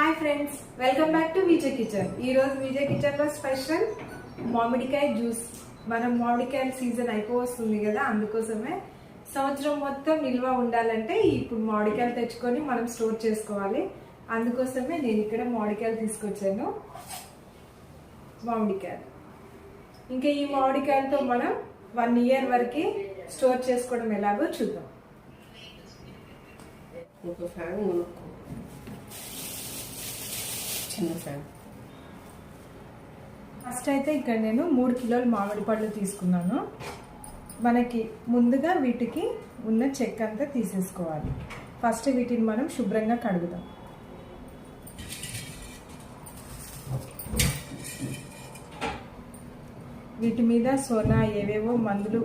Hi friends welcome back to Vijay kitchen ఈరోజు విజయ్ కిచెన్లో special మామిడికాయ జ్యూస్ మనం మామిడికాయల సీజన్ అయిపోవస్తుంది కదా అందుకోసమే సంవత్సరం మొత్తం నిల్వ ఉండాలంటే ఇప్పుడు మామిడికాయలు తెచ్చుకొని మనం స్టోర్ చేసుకోవాలి. అందుకోసమే నేను ఇక్కడ మామిడికాయలు తీసుకొచ్చాను. మామిడికాయలు. ఇంకా ఈ మామిడికాయలతో మనం వన్ ఇయర్ వరకు స్టోర్ చేసుకోవడం ఎలాగో చూద్దాం. ఒక ఫ్యాన్ కొనుక్కో. వచ్చింది సార్. ఫస్ట్ అయితే ఇక్కడ నేను మూడు కిలోల మామిడి పళ్ళు తీసుకున్నాను. మనకి ముందుగా వీటికి ఉన్న చెక్క అంతా తీసేసుకోవాలి. ఫస్ట్ వీటిని మనం శుభ్రంగా కడుగుదాం. వీటి మీద సోనా ఏవేవో మందులు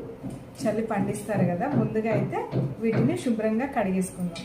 చల్లి పండిస్తారు కదా ముందుగా అయితే వీటిని శుభ్రంగా కడిగేసుకుందాం.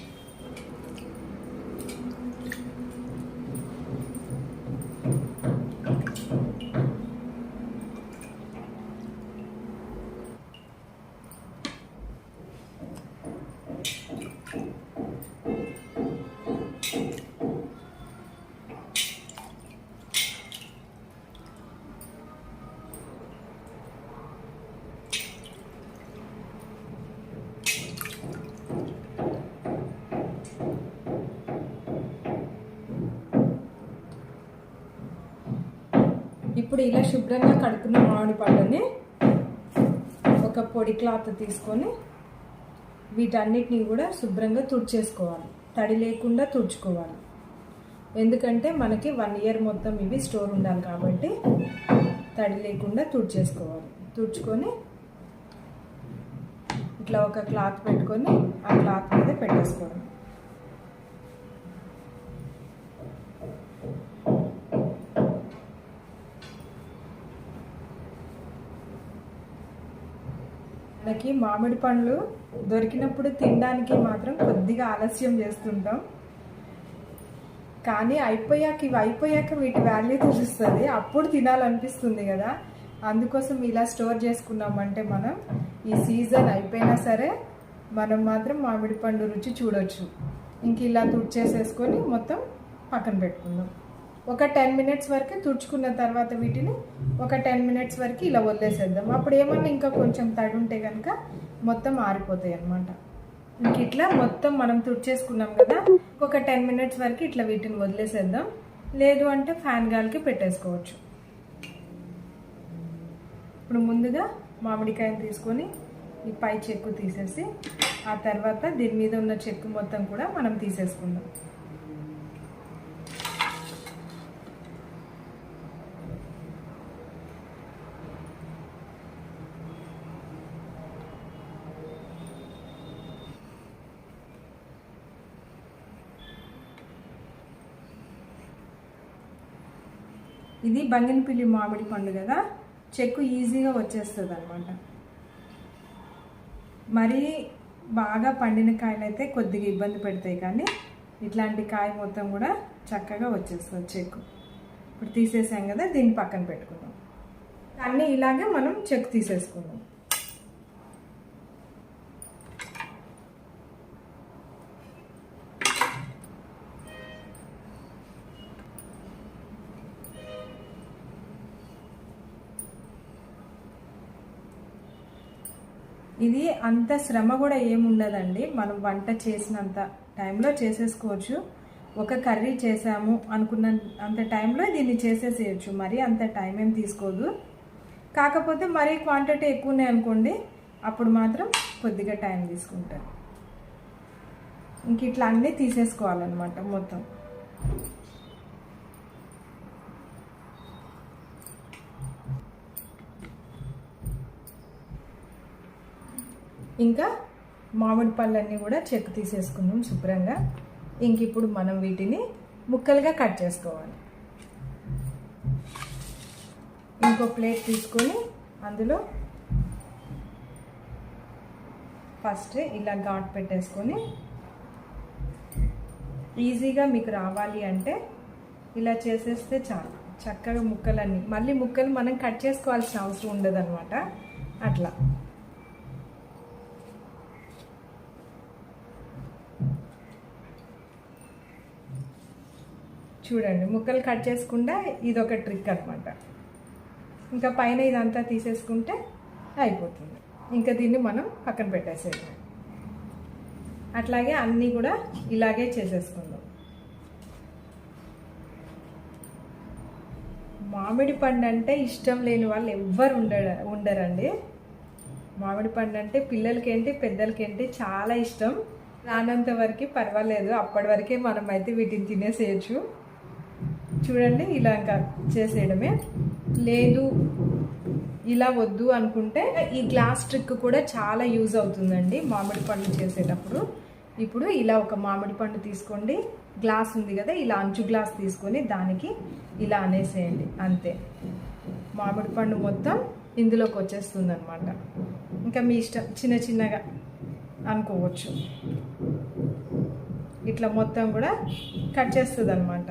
ఇప్పుడు ఇలా శుభ్రంగా కడుక్కున్న మామిడి పండుని ఒక పొడి క్లాత్ తీసుకొని వీటన్నిటిని కూడా శుభ్రంగా తుడిచేసుకోవాలి. తడి లేకుండా తుడుచుకోవాలి. ఎందుకంటే మనకి వన్ ఇయర్ మొత్తం ఇవి స్టోర్ ఉండాలి కాబట్టి తడి లేకుండా తుడిచేసుకోవాలి. తుడుచుకొని ఇట్లా ఒక క్లాత్ పెట్టుకొని ఆ క్లాత్ మీద పెట్టేసుకోవాలి. మనకి మామిడి పండ్లు దొరికినప్పుడు తినడానికి మాత్రం కొద్దిగా ఆలస్యం చేస్తుంటాం. కానీ అయిపోయాక ఇవి అయిపోయాక వీటి వాల్యూ తెలుస్తుంది. అప్పుడు తినాలనిపిస్తుంది కదా. అందుకోసం ఇలా స్టోర్ చేసుకున్నామంటే మనం ఈ సీజన్ అయిపోయినా సరే మనం మాత్రం మామిడి పండు రుచి చూడొచ్చు. ఇంక ఇలా తుడిచేసేసుకొని మొత్తం పక్కన పెట్టుకుందాం. ఒక టెన్ మినిట్స్ వరకు తుడుచుకున్న తర్వాత వీటిని ఒక టెన్ మినిట్స్ వరకు ఇలా వదిలేసేద్దాం. అప్పుడు ఏమన్నా ఇంకా కొంచెం తడి ఉంటే కనుక మొత్తం ఆరిపోతాయి అన్నమాట. ఇంక ఇట్లా మొత్తం మనం తుడిచేసుకున్నాం కదా ఒక టెన్ మినిట్స్ వరకు ఇట్లా వీటిని వదిలేసేద్దాం. లేదు అంటే ఫ్యాన్ గాలికి పెట్టేసుకోవచ్చు. ఇప్పుడు ముందుగా మామిడికాయని తీసుకొని ఈ పై చెక్కు తీసేసి ఆ తర్వాత దీని మీద ఉన్న చెక్కు మొత్తం కూడా మనం తీసేసుకుందాం. బంగినపిల్లి మామిడి పండు కదా చెక్కు ఈజీగా వచ్చేస్తుంది అనమాట మరీ బాగా పండిన కాయలు అయితే కొద్దిగా ఇబ్బంది పెడతాయి కానీ ఇట్లాంటి కాయ మొత్తం కూడా చక్కగా వచ్చేస్తుంది చెక్కు. ఇప్పుడు తీసేసాం కదా దీన్ని పక్కన పెట్టుకుందాం. అన్నీ ఇలాగే మనం చెక్కు తీసేసుకుందాం. ఇది అంత శ్రమ కూడా ఏముండదండి. మనం వంట చేసినంత టైంలో చేసేసుకోవచ్చు. ఒక కర్రీ చేసాము అనుకున్న అంత టైంలో దీన్ని చేసేసేయచ్చు. మరి అంత టైం ఏం తీసుకోదు. కాకపోతే మరీ క్వాంటిటీ ఎక్కువనే అనుకోండి అప్పుడు మాత్రం కొద్దిగా టైం తీసుకుంటారు. ఇంక ఇట్లా అన్నీ తీసేసుకోవాలన్నమాట మొత్తం. ఇంకా మామిడి పళ్ళన్నీ కూడా చెక్కు తీసేసుకున్నాం శుభ్రంగా. ఇంక ఇప్పుడు మనం వీటిని ముక్కలుగా కట్ చేసుకోవాలి. ఇంకో ప్లేట్ తీసుకొని అందులో ఫస్ట్ ఇలా ఘాట్ పెట్టేసుకొని ఈజీగా మీకు రావాలి అంటే ఇలా చేసేస్తే చాలు. చక్కగా ముక్కలన్నీ. మళ్ళీ ముక్కలు మనం కట్ చేసుకోవాల్సిన అవసరం ఉండదు అట్లా. చూడండి ముక్కలు కట్ చేసుకుంటే ఇది ఒక ట్రిక్ అనమాట ఇంకా పైన ఇదంతా తీసేసుకుంటే అయిపోతుంది. ఇంకా దీన్ని మనం పక్కన పెట్టేసేది అట్లాగే అన్నీ కూడా ఇలాగే చేసేసుకుందాం. మామిడి పండు అంటే ఇష్టం లేని వాళ్ళు ఎవ్వరు ఉండ ఉండరండి. మామిడి పండు అంటే పిల్లలకేంటి పెద్దలకేంటి చాలా ఇష్టం. రానంత వరకు పర్వాలేదు అప్పటి వరకే మనం అయితే వీటిని తినేసేయచ్చు. చూడండి ఇలా ఇంకా చేసేయడమే. లేదు ఇలా వద్దు అనుకుంటే ఈ గ్లాస్ ట్రిక్ కూడా చాలా యూజ్ అవుతుందండి మామిడి పండు చేసేటప్పుడు. ఇప్పుడు ఇలా ఒక మామిడి పండు తీసుకోండి. గ్లాస్ ఉంది కదా ఇలా అంచు గ్లాస్ తీసుకొని దానికి ఇలా అనేసేయండి అంతే. మామిడి పండు మొత్తం ఇందులోకి వచ్చేస్తుంది అనమాట ఇంకా మీ ఇష్టం చిన్న చిన్నగా అనుకోవచ్చు. ఇట్లా మొత్తం కూడా కట్ చేస్తుంది అనమాట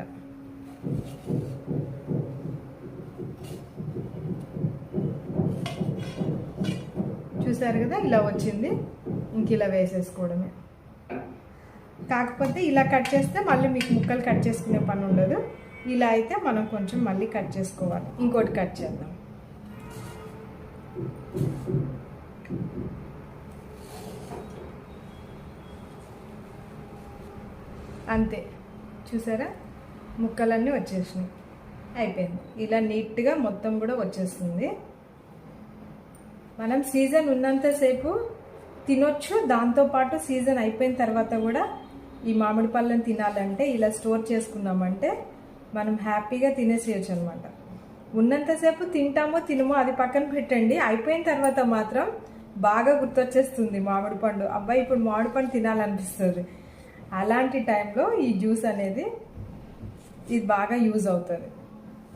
చూసారు కదా ఇలా వచ్చింది. ఇంక ఇలా వేసేసుకోవడమే. కాకపోతే ఇలా కట్ చేస్తే మళ్ళీ మీకు ముక్కలు కట్ చేసుకునే పని ఉండదు. ఇలా అయితే మనం కొంచెం మళ్ళీ కట్ చేసుకోవాలి. ఇంకోటి కట్ చేద్దాం. అంతే. చూసారా? ముక్కలన్నీ వచ్చేసినాయి. అయిపోయింది. ఇలా నీట్గా మొత్తం కూడా వచ్చేస్తుంది. మనం సీజన్ ఉన్నంతసేపు తినొచ్చు. దాంతోపాటు సీజన్ అయిపోయిన తర్వాత కూడా ఈ మామిడి పళ్ళని తినాలంటే ఇలా స్టోర్ చేసుకున్నామంటే మనం హ్యాపీగా తినేసేయచ్చు అనమాట ఉన్నంతసేపు తింటామో తినమో అది పక్కన పెట్టండి. అయిపోయిన తర్వాత మాత్రం బాగా గుర్తొచ్చేస్తుంది మామిడి పండు. అబ్బాయి ఇప్పుడు మామిడి పండు తినాలనిపిస్తుంది. అలాంటి టైంలో ఈ జ్యూస్ అనేది ఇది బాగా యూజ్ అవుతుంది.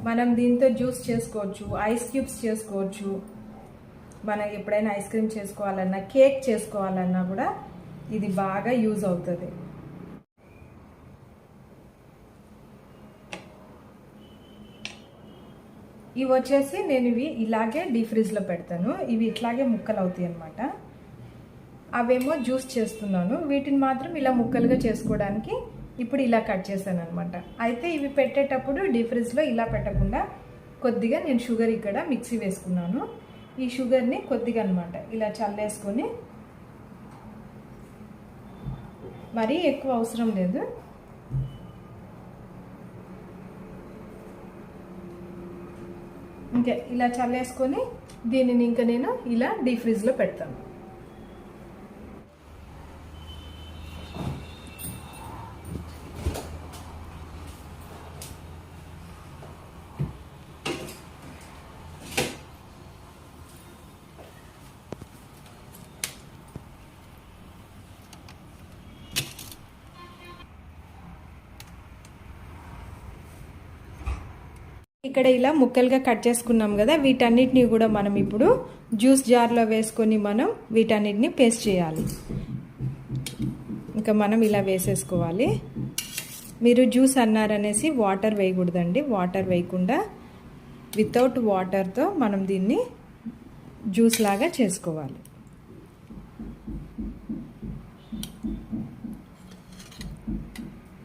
మనం దీంతో జ్యూస్ చేసుకోవచ్చు ఐస్ క్యూబ్స్ చేసుకోవచ్చు మనం ఎప్పుడైనా ఐస్ క్రీమ్ చేసుకోవాలన్నా కేక్ చేసుకోవాలన్నా కూడా ఇది బాగా యూజ్ అవుతుంది. ఇవి వచ్చేసి నేను ఇవి ఇలాగే డీ ఫ్రిడ్జ్లో పెడతాను. ఇవి ఇట్లాగే ముక్కలు అవుతాయి అనమాట అవేమో జ్యూస్ చేస్తున్నాను. వీటిని మాత్రం ఇలా ముక్కలుగా చేసుకోవడానికి ఇప్పుడు ఇలా కట్ చేశాను అనమాట అయితే ఇవి పెట్టేటప్పుడు డీ ఫ్రిడ్జ్లో ఇలా పెట్టకుండా కొద్దిగా నేను షుగర్ ఇక్కడ మిక్సీ వేసుకున్నాను. ఈ షుగర్ని కొద్దిగా అనమాట ఇలా చల్లేసుకొని మరీ ఎక్కువ అవసరం లేదు. ఇంకా ఇలా చల్లేసుకొని దీనిని ఇంకా నేను ఇలా డీ ఫ్రిడ్జ్లో పెడతాను. ఇక్కడ ఇలా ముక్కలుగా కట్ చేసుకున్నాం కదా వీటన్నిటిని కూడా మనం ఇప్పుడు జ్యూస్ జార్లో వేసుకొని మనం వీటన్నిటిని పేస్ట్ చేయాలి. ఇంకా మనం ఇలా వేసేసుకోవాలి. మీరు జ్యూస్ అన్నారనేసి వాటర్ వేయకూడదండి. వాటర్ వేయకుండా వితౌట్ వాటర్తో మనం దీన్ని జ్యూస్ లాగా చేసుకోవాలి.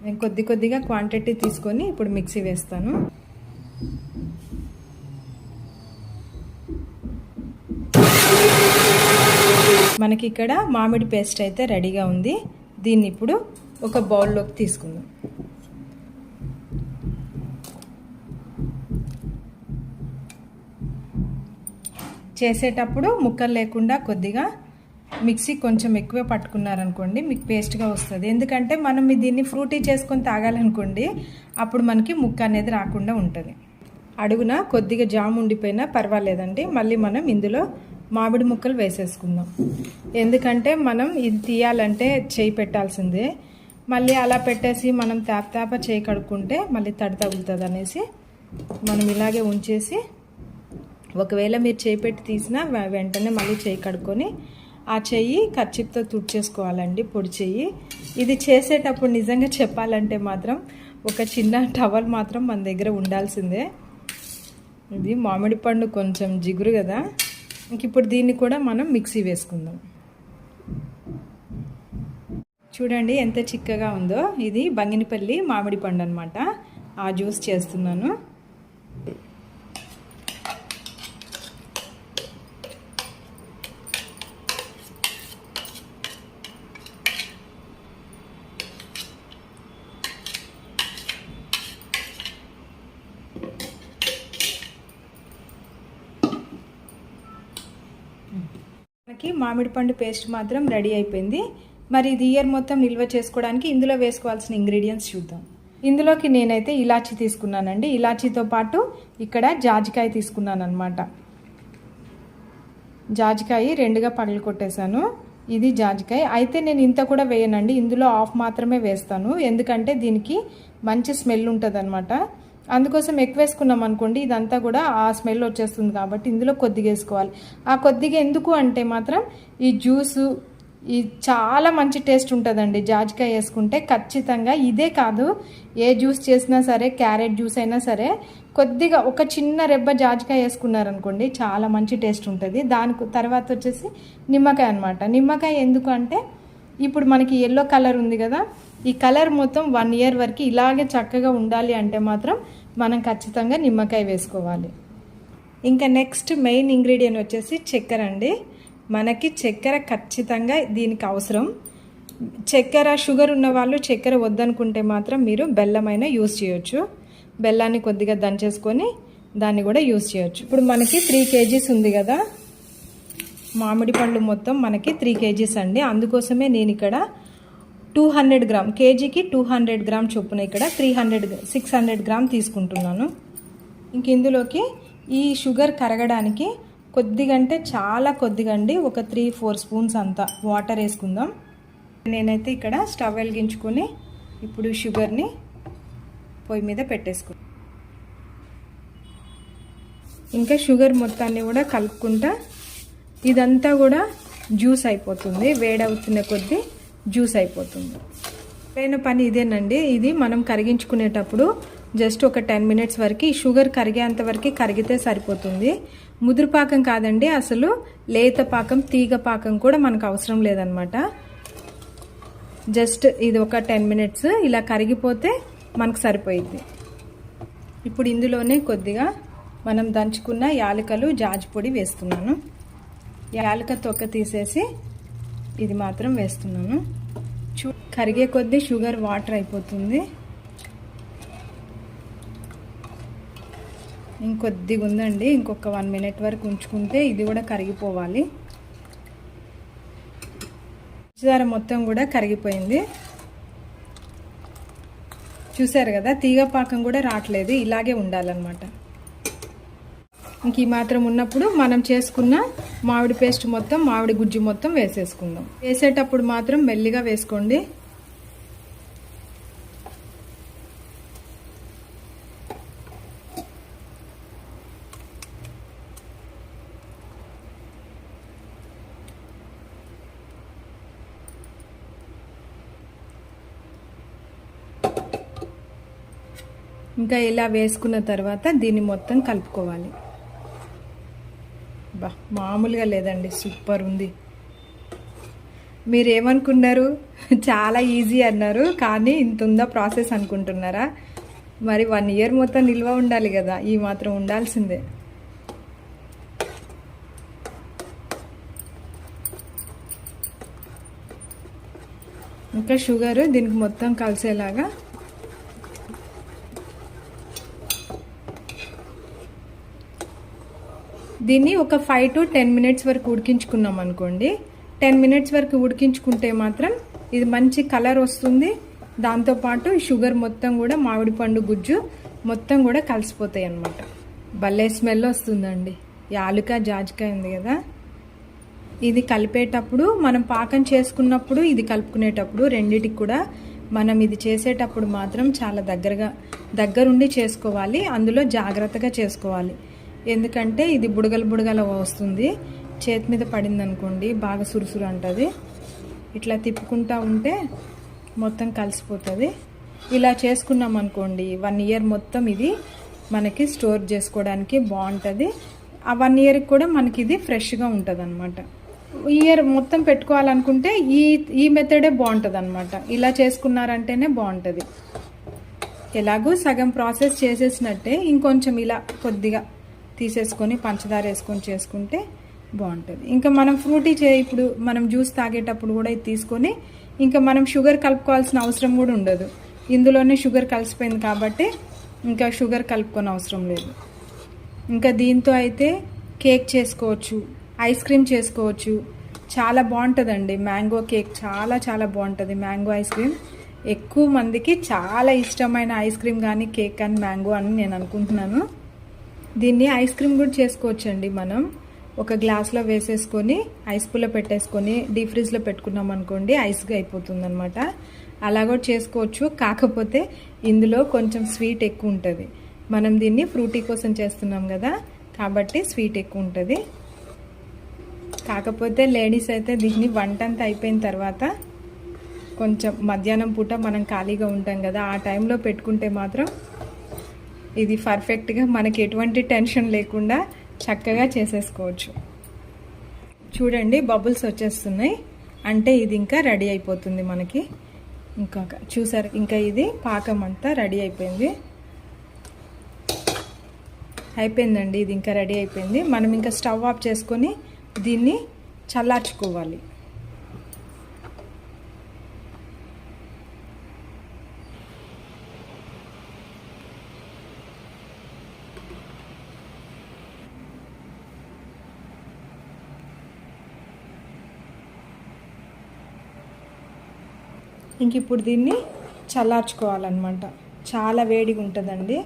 నేను కొద్ది కొద్దిగా క్వాంటిటీ తీసుకొని ఇప్పుడు మిక్సీ వేస్తాను. మనకి ఇక్కడ మామిడి పేస్ట్ అయితే రెడీగా ఉంది. దీన్ని ఇప్పుడు ఒక బౌల్లోకి తీసుకుందాం. చేసేటప్పుడు ముక్కలు లేకుండా కొద్దిగా మిక్సీ కొంచెం ఎక్కువ పట్టుకున్నారనుకోండి మీకు పేస్ట్గా వస్తుంది. ఎందుకంటే మనం దీన్ని ఫ్రూటీ చేసుకొని తాగాలనుకోండి అప్పుడు మనకి ముక్క అనేది రాకుండా ఉంటుంది. అడుగున కొద్దిగా జామ్ ఉండిపోయినా పర్వాలేదండి. మళ్ళీ మనం ఇందులో మామిడి ముక్కలు వేసేసుకుందాం. ఎందుకంటే మనం ఇది తీయాలంటే చేయి పెట్టాల్సిందే. మళ్ళీ అలా పెట్టేసి మనం తేప తేప చేయి కడుక్కుంటే మళ్ళీ తడి తగులుతుంది అనేసి మనం ఇలాగే ఉంచేసి ఒకవేళ మీరు చేయి పెట్టి తీసినా వెంటనే మళ్ళీ చేయి కడుక్కొని ఆ చెయ్యి కచ్చిప్తో తుడిచేసుకోవాలండి పొడి చెయ్యి ఇది చేసేటప్పుడు నిజంగా చెప్పాలంటే మాత్రం ఒక చిన్న టవల్ మాత్రం మన దగ్గర ఉండాల్సిందే. ఇది మామిడి పండు కొంచెం జిగురు కదా. ఇంక ఇప్పుడు దీన్ని కూడా మనం మిక్సీ వేసుకుందాం. చూడండి ఎంత చిక్కగా ఉందో. ఇది బంగినపల్లి మామిడి పండు అనమాట ఆ జ్యూస్ చేస్తున్నాను మనకి మామిడి పండు పేస్ట్ మాత్రం రెడీ అయిపోయింది. మరి ఇది ఇయర్ మొత్తం నిల్వ చేసుకోవడానికి ఇందులో వేసుకోవాల్సిన ఇంగ్రీడియంట్స్ చూద్దాం. ఇందులోకి నేనైతే ఇలాచి తీసుకున్నానండి. ఇలాచీతో పాటు ఇక్కడ జాజికాయ తీసుకున్నాను అనమాట జాజికాయ రెండుగా పగలు కొట్టేశాను. ఇది జాజికాయ. అయితే నేను ఇంత కూడా వేయనండి. ఇందులో ఆఫ్ మాత్రమే వేస్తాను. ఎందుకంటే దీనికి మంచి స్మెల్ ఉంటుంది అందుకోసం ఎక్కువ వేసుకున్నాం అనుకోండి ఇదంతా కూడా ఆ స్మెల్ వచ్చేస్తుంది కాబట్టి ఇందులో కొద్దిగా వేసుకోవాలి ఆ కొద్దిగా ఎందుకు అంటే మాత్రం ఈ జ్యూసు ఈ చాలా మంచి టేస్ట్ ఉంటుందండి. జాజికాయ వేసుకుంటే ఖచ్చితంగా ఇదే కాదు ఏ జ్యూస్ చేసినా సరే క్యారెట్ జ్యూస్ అయినా సరే కొద్దిగా ఒక చిన్న రెబ్బ జాజికాయ వేసుకున్నారనుకోండి చాలా మంచి టేస్ట్ ఉంటుంది. దానికి తర్వాత వచ్చేసి నిమ్మకాయ అనమాట నిమ్మకాయ ఎందుకు అంటే ఇప్పుడు మనకి ఎల్లో కలర్ ఉంది కదా ఈ కలర్ మొత్తం వన్ ఇయర్ వరకు ఇలాగే చక్కగా ఉండాలి అంటే మాత్రం మనం ఖచ్చితంగా నిమ్మకాయ వేసుకోవాలి. ఇంకా నెక్స్ట్ మెయిన్ ఇంగ్రీడియంట్ వచ్చేసి చక్కెర అండి. మనకి చక్కెర ఖచ్చితంగా దీనికి అవసరం. చక్కెర షుగర్ ఉన్న వాళ్ళు చక్కెర వద్దనుకుంటే మాత్రం మీరు బెల్లమైనా యూస్ చేయొచ్చు. బెల్లాన్ని కొద్దిగా దంచేసుకొని దాన్ని కూడా యూస్ చేయొచ్చు. ఇప్పుడు మనకి త్రీ కేజీస్ ఉంది కదా. మామిడి పళ్ళు మొత్తం మనకి త్రీ కేజీస్ అండి. అందుకోసమే నేను ఇక్కడ టూ హండ్రెడ్ గ్రామ్ కేజీకి టూ హండ్రెడ్ గ్రామ్ చొప్పున ఇక్కడ three hundred six hundred gram తీసుకుంటున్నాను. ఇంక ఇందులోకి ఈ షుగర్ కరగడానికి కొద్దిగంటే చాలా కొద్దిగండి ఒక త్రీ ఫోర్ స్పూన్స్ అంతా వాటర్ వేసుకుందాం. నేనైతే ఇక్కడ స్టవ్ వెలిగించుకొని ఇప్పుడు షుగర్ని పొయ్యి మీద పెట్టేసుకు ఇంకా షుగర్ మొత్తాన్ని కూడా కలుపుకుంటా ఇదంతా కూడా జ్యూస్ అయిపోతుంది వేడవుతున్న కొద్దీ జ్యూస్ అయిపోతుంది. పైన పని ఇదేనండి. ఇది మనం కరిగించుకునేటప్పుడు జస్ట్ ఒక టెన్ మినిట్స్ వరకు ఈ షుగర్ కరిగేంత వరకు కరిగితే సరిపోతుంది. ముదురు పాకం కాదండి అసలు లేత పాకం తీగ పాకం కూడా మనకు అవసరం లేదనమాట జస్ట్ ఇది ఒక టెన్ మినిట్స్ ఇలా కరిగిపోతే మనకు సరిపోయింది ఇప్పుడు ఇందులోనే కొద్దిగా మనం దంచుకున్న యాలకలు జాజిపొడి వేస్తున్నాను. యాలక తొక్క తీసేసి ఇది మాత్రం వేస్తున్నాను. కరిగే కొద్దీ షుగర్ వాటర్ అయిపోతుంది. ఇంకొద్దిగా ఉందండి. ఇంకొక వన్ మినిట్ వరకు ఉంచుకుంటే ఇది కూడా కరిగిపోవాలి. పంచదార మొత్తం కూడా కరిగిపోయింది. చూసారు కదా తీగ పాకం కూడా రావట్లేదు. ఇలాగే ఉండాలన్నమాట. ఇంక ఈ మాత్రం ఉన్నప్పుడు మనం చేసుకున్న మామిడి పేస్ట్ మొత్తం మామిడి గుజ్జు మొత్తం వేసేసుకుందాం. వేసేటప్పుడు మాత్రం మెల్లిగా వేసుకోండి. ఇంకా ఇలా వేసుకున్న తర్వాత దీన్ని మొత్తం కలుపుకోవాలి. బా మామూలుగా లేదండి సూపర్ ఉంది. మీరు ఏమనుకున్నారు చాలా ఈజీ అన్నారు కానీ ఇంత ఉందా ప్రాసెస్ అనుకుంటున్నారా? మరి వన్ ఇయర్ మొత్తం నిల్వ ఉండాలి కదా ఈ మాత్రం ఉండాల్సిందే. ఇంకా షుగర్ దీనికి మొత్తం కలిసేలాగా దీన్ని ఒక ఫైవ్ టు టెన్ మినిట్స్ వరకు ఉడికించుకున్నాం అనుకోండి. టెన్ మినిట్స్ వరకు ఉడికించుకుంటే మాత్రం ఇది మంచి కలర్ వస్తుంది. దాంతోపాటు షుగర్ మొత్తం కూడా మామిడి పండు గుజ్జు మొత్తం కూడా కలిసిపోతాయి అన్నమాట. భలే స్మెల్ వస్తుందండి. యాలుక జాజికాయ ఉంది కదా. ఇది కలిపేటప్పుడు మనం పాకం చేసుకున్నప్పుడు ఇది కలుపుకునేటప్పుడు రెండిటికి కూడా మనం ఇది చేసేటప్పుడు మాత్రం చాలా దగ్గరగా దగ్గరుండి చేసుకోవాలి. అందులో జాగ్రత్తగా చేసుకోవాలి. ఎందుకంటే ఇది బుడగలు బుడగల వస్తుంది. చేతి మీద పడింది అనుకోండి బాగా సురుసురు అంటుంది. ఇట్లా తిప్పుకుంటా ఉంటే మొత్తం కలిసిపోతుంది. ఇలా చేసుకున్నాం అనుకోండి వన్ ఇయర్ మొత్తం ఇది మనకి స్టోర్ చేసుకోవడానికి బాగుంటుంది. ఆ వన్ ఇయర్కి కూడా మనకి ఇది ఫ్రెష్గా ఉంటుంది అనమాట ఇయర్ మొత్తం పెట్టుకోవాలనుకుంటే ఈ ఈ మెథడే బాగుంటుంది అనమాట ఇలా చేసుకున్నారంటేనే బాగుంటుంది. ఎలాగో సగం ప్రాసెస్ చేసేసినట్టే ఇంకొంచెం ఇలా కొద్దిగా తీసేసుకొని పంచదార వేసుకొని చేసుకుంటే బాగుంటుంది. ఇంకా మనం ఫ్రూటీ చే ఇప్పుడు మనం జ్యూస్ తాగేటప్పుడు కూడా ఇది తీసుకొని ఇంకా మనం షుగర్ కలుపుకోవాల్సిన అవసరం కూడా ఉండదు. ఇందులోనే షుగర్ కలిసిపోయింది కాబట్టి ఇంకా షుగర్ కలుపుకొని అవసరం లేదు. ఇంకా దీంతో అయితే కేక్ చేసుకోవచ్చు ఐస్ క్రీమ్ చేసుకోవచ్చు. చాలా బాగుంటుందండి. మ్యాంగో కేక్ చాలా చాలా బాగుంటుంది. మ్యాంగో ఐస్ క్రీమ్ ఎక్కువ మందికి చాలా ఇష్టమైన ఐస్ క్రీమ్ కానీ కేక్ కానీ మ్యాంగో అని నేను అనుకుంటున్నాను. దీన్ని ఐస్ క్రీమ్ కూడా చేసుకోవచ్చండి మనం. ఒక గ్లాస్లో వేసేసుకొని ఐస్ పుల్ల పెట్టేసుకొని డీప్ ఫ్రిడ్జ్లో పెట్టుకున్నాం అనుకోండి ఐస్గా అయిపోతుంది అనమాట అలా కూడా చేసుకోవచ్చు. కాకపోతే ఇందులో కొంచెం స్వీట్ ఎక్కువ ఉంటుంది. మనం దీన్ని ఫ్రూటీ కోసం చేస్తున్నాం కదా కాబట్టి స్వీట్ ఎక్కువ ఉంటుంది. కాకపోతే లేడీస్ అయితే దీన్ని వంట అంతా అయిపోయిన తర్వాత కొంచెం మధ్యాహ్నం పూట మనం ఖాళీగా ఉంటాం కదా ఆ టైంలో పెట్టుకుంటే మాత్రం ఇది పర్ఫెక్ట్గా మనకి ఎటువంటి టెన్షన్ లేకుండా చక్కగా చేసేసుకోవచ్చు. చూడండి బబుల్స్ వచ్చేస్తున్నాయి. అంటే ఇది ఇంకా రెడీ అయిపోతుంది మనకి. ఇంకా చూసారు ఇంకా ఇది పాకం అంతా రెడీ అయిపోయింది. అయిపోయిందండి ఇది ఇంకా రెడీ అయిపోయింది. మనం ఇంకా స్టవ్ ఆఫ్ చేసుకొని దీన్ని చల్లార్చుకోవాలి. ఇంక ఇప్పుడు దీన్ని చల్లార్చుకోవాలన్నమాట. చాలా వేడిగా ఉంటుందండి.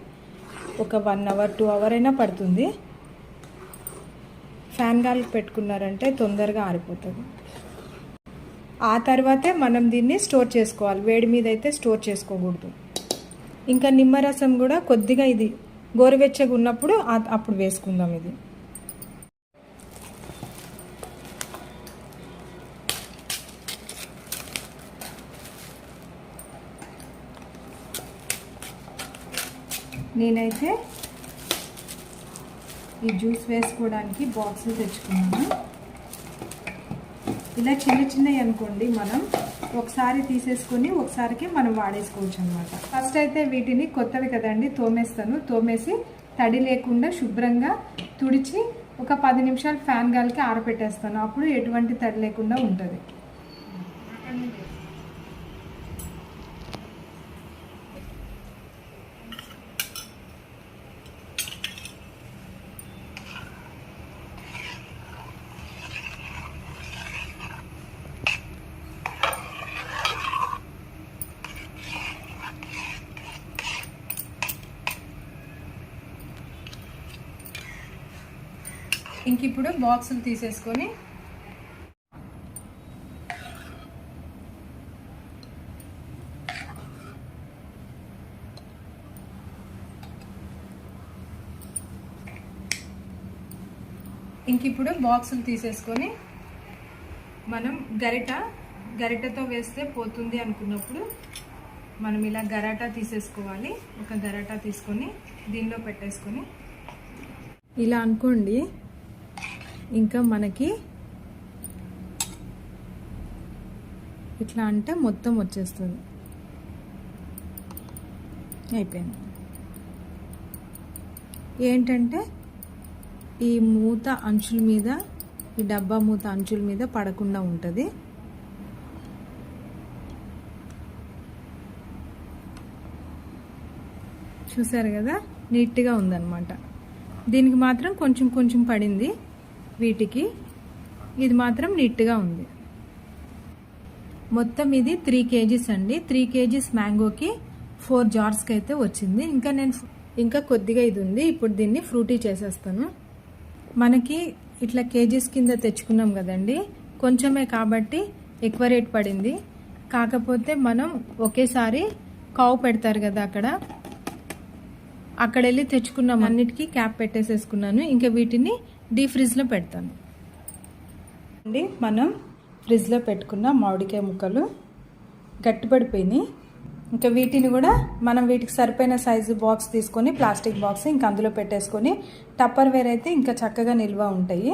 ఒక వన్ అవర్ టూ అవర్ అయినా పడుతుంది. ఫ్యాన్ గాలికి పెట్టుకున్నారంటే తొందరగా ఆరిపోతుంది. ఆ తర్వాతే మనం దీన్ని స్టోర్ చేసుకోవాలి. వేడి మీద అయితే స్టోర్ చేసుకోకూడదు. ఇంకా నిమ్మరసం కూడా కొద్దిగా ఇది గోరువెచ్చగా ఉన్నప్పుడు అప్పుడు వేసుకుందాం ఇది. నేనైతే ఈ జ్యూస్ వేసుకోవడానికి బాక్సులు తెచ్చుకున్నాను. ఇలా చిన్న చిన్నవి అనుకోండి మనం ఒకసారి తీసేసుకొని ఒకసారికి మనం వాడేసుకోవచ్చు అనమాట ఫస్ట్ అయితే వీటిని కొత్తవి కదండి తోమేస్తాను. తోమేసి తడి లేకుండా శుభ్రంగా తుడిచి ఒక పది నిమిషాలు ఫ్యాన్ గాలికి ఆరబెట్టేస్తాను అప్పుడు ఎటువంటి తడి లేకుండా ఉంటుంది. ఇంక ఇప్పుడు బాక్సులు తీసేసుకొని ఇంక ఇప్పుడు బాక్సులు తీసేసుకొని మనం గరిట గరిటతో వేస్తే పోతుంది అనుకున్నప్పుడు మనం ఇలా గరాటా తీసేసుకోవాలి. ఒక గరాటా తీసుకొని దీనిలో పెట్టేసుకొని. ఇలా అనుకోండి ఇంకా మనకి ఇట్లా అంటే మొత్తం వచ్చేస్తుంది. అయిపోయింది. ఏంటంటే ఈ మూత అంచుల మీద ఈ డబ్బా మూత అంచుల మీద పడకుండా ఉంటుంది. చూసారు కదా? నీట్గా ఉందన్నమాట. దీనికి మాత్రం కొంచెం కొంచెం పడింది. వీటికి ఇది మాత్రం నీట్గా ఉంది. మొత్తం ఇది త్రీ కేజీస్ అండి. త్రీ కేజీస్ మ్యాంగోకి ఫోర్ జార్స్కి అయితే వచ్చింది. ఇంకా నేను ఇంకా కొద్దిగా ఇది ఉంది. ఇప్పుడు దీన్ని ఫ్రూటీ చేసేస్తాను. మనకి ఇట్లా కేజీస్ కింద తెచ్చుకున్నాం కదండి. కొంచెమే కాబట్టి ఎక్కువ రేట్ పడింది. కాకపోతే మనం ఒకేసారి కావు పెడతారు కదా అక్కడ. అక్కడ వెళ్ళి తెచ్చుకున్నాం. అన్నిటికీ క్యాప్ పెట్టేసేసుకున్నాను. ఇంకా వీటిని డీ ఫ్రిడ్జ్లో పెడతాను. అండి మనం ఫ్రిడ్జ్లో పెట్టుకున్న మామిడికాయ ముక్కలు గట్టిపడిపోయినాయి. ఇంకా వీటిని కూడా మనం వీటికి సరిపోయిన సైజు బాక్స్ తీసుకొని ప్లాస్టిక్ బాక్స్ ఇంకా అందులో పెట్టేసుకొని టప్పర్ వేర్ అయితే ఇంకా చక్కగా నిల్వ ఉంటాయి.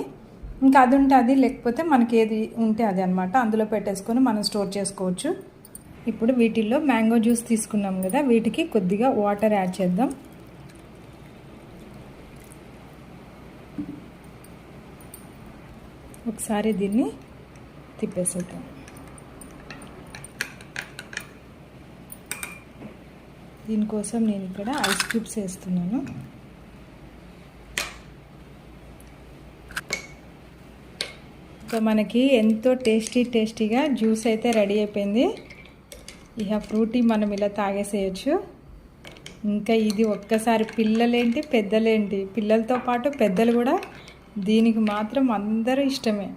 ఇంకా అది ఉంటే అది లేకపోతే మనకి ఏది ఉంటే అది అనమాట అందులో పెట్టేసుకొని మనం స్టోర్ చేసుకోవచ్చు. ఇప్పుడు వీటిల్లో మ్యాంగో జ్యూస్ తీసుకున్నాం కదా వీటికి కొద్దిగా వాటర్ యాడ్ చేద్దాం. ఒకసారి దీన్ని తిప్పేసేద్దాం. దీనికోసం నేను ఇక్కడ ఐస్ క్యూబ్స్ వేస్తున్నాను. ఇంకా మనకి ఎంతో టేస్టీ టేస్టీగా జ్యూస్ అయితే రెడీ అయిపోయింది. ఇక ఫ్రూటీ మనం ఇలా తాగేసేయచ్చు. ఇంకా ఇది ఒక్కసారి పిల్లలేంటి పెద్దలేంటి? పిల్లలతో పాటు పెద్దలు కూడా దీనికి మాత్రం అందరూ ఇష్టమే.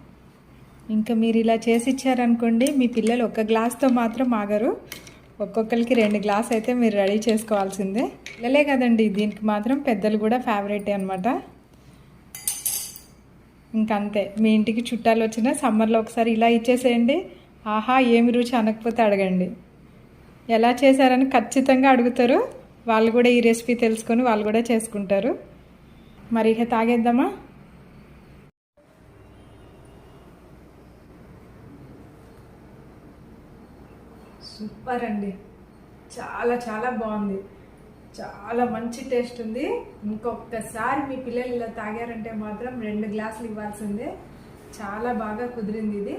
ఇంకా మీరు ఇలా చేసి ఇచ్చారనుకోండి మీ పిల్లలు ఒక్క గ్లాస్తో మాత్రం ఆగరు. ఒక్కొక్కరికి రెండు గ్లాస్ అయితే మీరు రెడీ చేసుకోవాల్సిందే. పిల్లలే కదండి దీనికి మాత్రం పెద్దలు కూడా ఫేవరెటే అనమాట ఇంకంతే. మీ ఇంటికి చుట్టాలు వచ్చినా సమ్మర్లో ఒకసారి ఇలా ఇచ్చేసేయండి. ఆహా ఏమి రుచి అనకపోతే అడగండి. ఎలా చేశారని ఖచ్చితంగా అడుగుతారు. వాళ్ళు కూడా ఈ రెసిపీ తెలుసుకొని వాళ్ళు కూడా చేసుకుంటారు. మరి ఇక తాగేద్దామా? సూపర్ అండి చాలా చాలా బాగుంది. చాలా మంచి టేస్ట్ ఉంది. ఇంకొకసారి మీ పిల్లలు ఇలా తాగారంటే మాత్రం రెండు గ్లాసులు ఇవ్వాల్సిందే. చాలా బాగా కుదిరింది ఇది.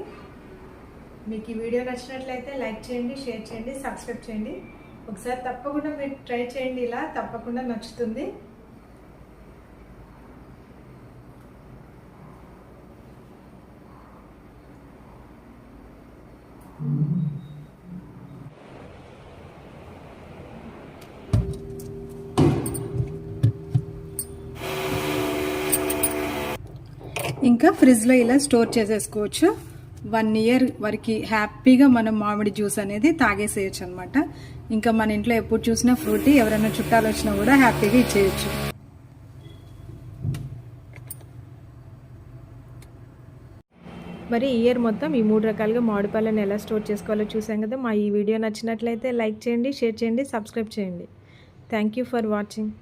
మీకు ఈ వీడియో నచ్చినట్లయితే లైక్ చేయండి షేర్ చేయండి సబ్స్క్రైబ్ చేయండి. ఒకసారి తప్పకుండా మీరు ట్రై చేయండి ఇలా. తప్పకుండా నచ్చుతుంది. ఇంకా ఫ్రిడ్జ్లో ఇలా స్టోర్ చేసేసుకోవచ్చు. వన్ ఇయర్ వరకు హ్యాపీగా మనం మామిడి జ్యూస్ అనేది తాగేసేయచ్చు అనమాట ఇంకా మన ఇంట్లో ఎప్పుడు చూసినా ఫ్రూటీ ఎవరైనా చుట్టాలు వచ్చినా కూడా హ్యాపీగా ఇచ్చేయచ్చు. మరి ఇయర్ మొత్తం ఈ మూడు రకాలుగా మామిడి పళ్ళని ఎలా స్టోర్ చేసుకోవాలో చూసాం కదా. మా ఈ వీడియో నచ్చినట్లయితే లైక్ చేయండి షేర్ చేయండి సబ్స్క్రైబ్ చేయండి. Thank you for watching